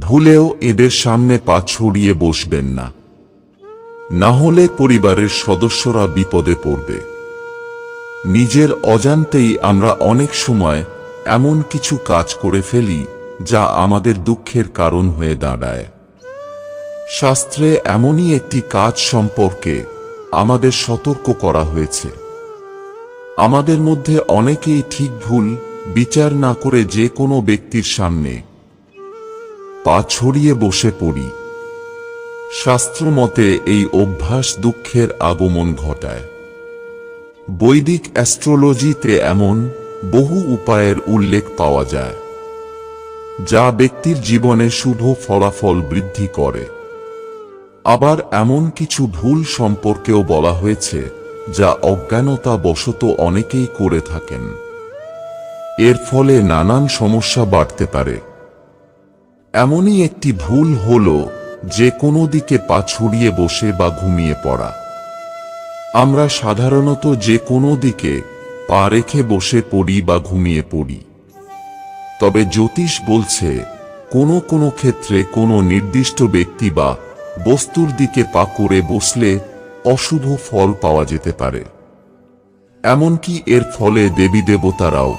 ভুলেও এদের সামনে পা ছড়িয়ে বসবেন না। না হলে পরিবারের সদস্যরা বিপদে পড়বে। নিজের অজান্তেই আমরা অনেক সময় এমন কিছু কাজ করে ফেলি, যা আমাদের দুঃখের কারণ হয়ে দাঁড়ায়। শাস্ত্রে এমনই একটি কাজ সম্পর্কে আমাদের সতর্ক করা হয়েছে। আমাদের মধ্যে অনেকেই ঠিক ভুল বিচার না করে যে কোনো ব্যক্তির সামনে পা ছড়িয়ে বসে পড়ি। শাস্ত্র মতে এই অভ্যাস দুঃখের আগমন ঘটায়। বৈদিক অ্যাস্ট্রোলজিতে এমন বহু উপায়ের উল্লেখ পাওয়া যায়, যা ব্যক্তির জীবনে শুভ ফলাফল বৃদ্ধি করে। আবার এমন কিছু ভুল সম্পর্কেও বলা হয়েছে, যা অজ্ঞানতা বশত অনেকেই করে থাকেন। এর ফলে নানান সমস্যা বাড়তে পারে। এমনই একটি ভুল হল যে কোনো দিকে পা ছড়িয়ে বসে বা ঘুমিয়ে পড়া। আমরা সাধারণত যে কোনো দিকে পা রেখে বসে পড়ি বা ঘুমিয়ে পড়ি। তবে জ্যোতিষ বলছে, কোনো কোনো ক্ষেত্রে কোনো নির্দিষ্ট ব্যক্তি বা বস্তুর দিকে পা করে বসলে অশুভ ফল পাওয়া যেতে পারে। এমনকি এর ফলে দেবী দেবতারাও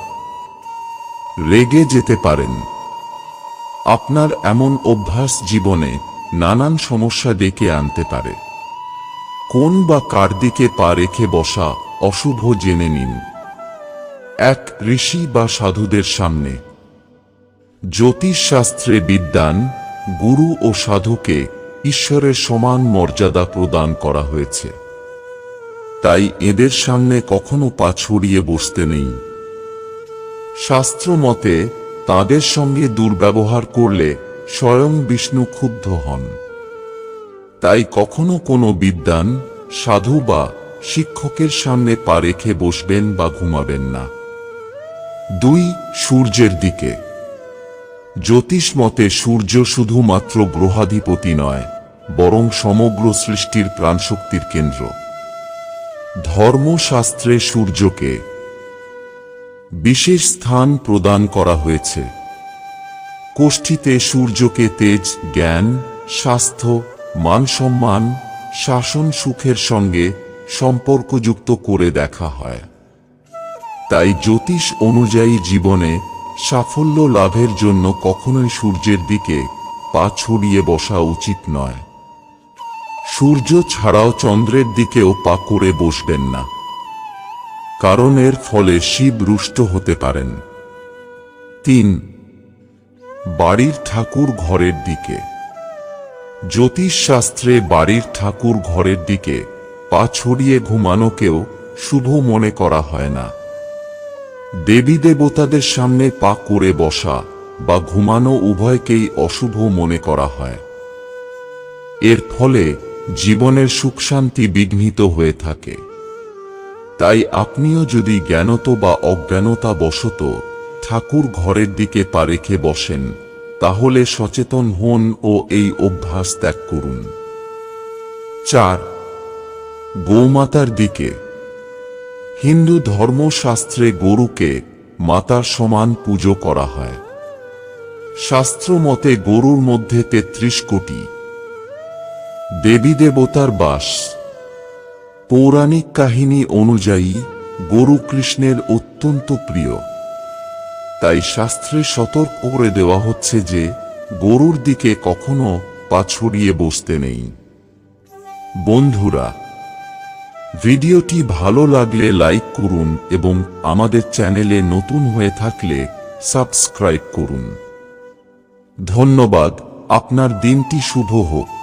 রেগে যেতে পারেন। আপনার এমন অভ্যাস জীবনে নানান সমস্যা ডেকে আনতে পারে। কোন বা কার দিকে পা রেখে বসা অশুভ জেনে নিন। এক ঋষি বা সাধুদের সামনে। জ্যোতিষশাস্ত্রে বিদ্যান, গুরু ও সাধুকে ঈশ্বরের সমান মর্যাদা প্রদান করা হয়েছে। তাই এদের সামনে কখনো পা ছড়িয়ে বসতে নেই। শাস্ত্র মতে তাদের সঙ্গে দুর্ব্যবহার করলে স্বয়ং বিষ্ণু ক্ষুব্ধ হন। তাই কখনো কোনো বিদ্যান সাধু বা শিক্ষকের সামনে পা রেখে বসবেন বা ঘুমাবেন না। দুই, সূর্যের দিকে। জ্যোতিষ মতে সূর্য শুধুমাত্র গ্রহাধিপতি নয়, বরং সমগ্র সৃষ্টির প্রাণশক্তির কেন্দ্র। ধর্মশাস্ত্রে সূর্যকে বিশেষ স্থান প্রদান করা হয়েছে। কোষ্ঠীতে সূর্যকে তেজ, জ্ঞান, স্বাস্থ্য, মান সম্মান, শাসন সুখের সঙ্গে সম্পর্কযুক্ত করে দেখা হয়। তাই জ্যোতিষ অনুযায়ী জীবনে সাফল্য লাভের জন্য কখনোই সূর্যের দিকে পা ছড়িয়ে বসা উচিত নয়। সূর্য ছাড়াও চন্দ্রের দিকেও পা করে বসবেন না। কারণ এর ফলে শিব রুষ্ট হতে পারেন। তিন, বাড়ির ঠাকুর ঘরের দিকে। জ্যোতিষশাস্ত্রে বাড়ির ঠাকুর ঘরের দিকে পা ছড়িয়ে ঘুমানোকেও শুভ মনে করা হয় না। দেবী দেবতাদের সামনে পা করে বসা বা ঘুমানো উভয়কেই অশুভ মনে করা হয়। এর ফলে জীবনের সুখ শান্তি বিঘ্নিত হয়ে থাকে। তাই আপনিও যদি জ্ঞানত বা অজ্ঞানতা বশত ঠাকুর ঘরের দিকে পা রেখে বসেন, তাহলে সচেতন হন ও এই অভ্যাস ত্যাগ করুন। চার, গোমাতার দিকে। হিন্দু ধর্মশাস্ত্রে গরুকে মাতার সমান পুজো করা হয়। শাস্ত্র মতে গরুর মধ্যে তেত্রিশ কোটি। দেবী দেবতার বাস। পৌরাণিক কাহিনী অনুযায়ী, গরু কৃষ্ণের অত্যন্ত প্রিয়। তাই শাস্ত্রে সতর্ক করে দেওয়া হচ্ছে যে, গরুর দিকে কখনো পা ছড়িয়ে বসতে নেই। বন্ধুরা, ভিডিওটি ভালো লাগলে লাইক করুন এবং আমাদের চ্যানেলে নতুন হয়ে থাকলে সাবস্ক্রাইব করুন। ধন্যবাদ, আপনার দিনটি শুভ হোক।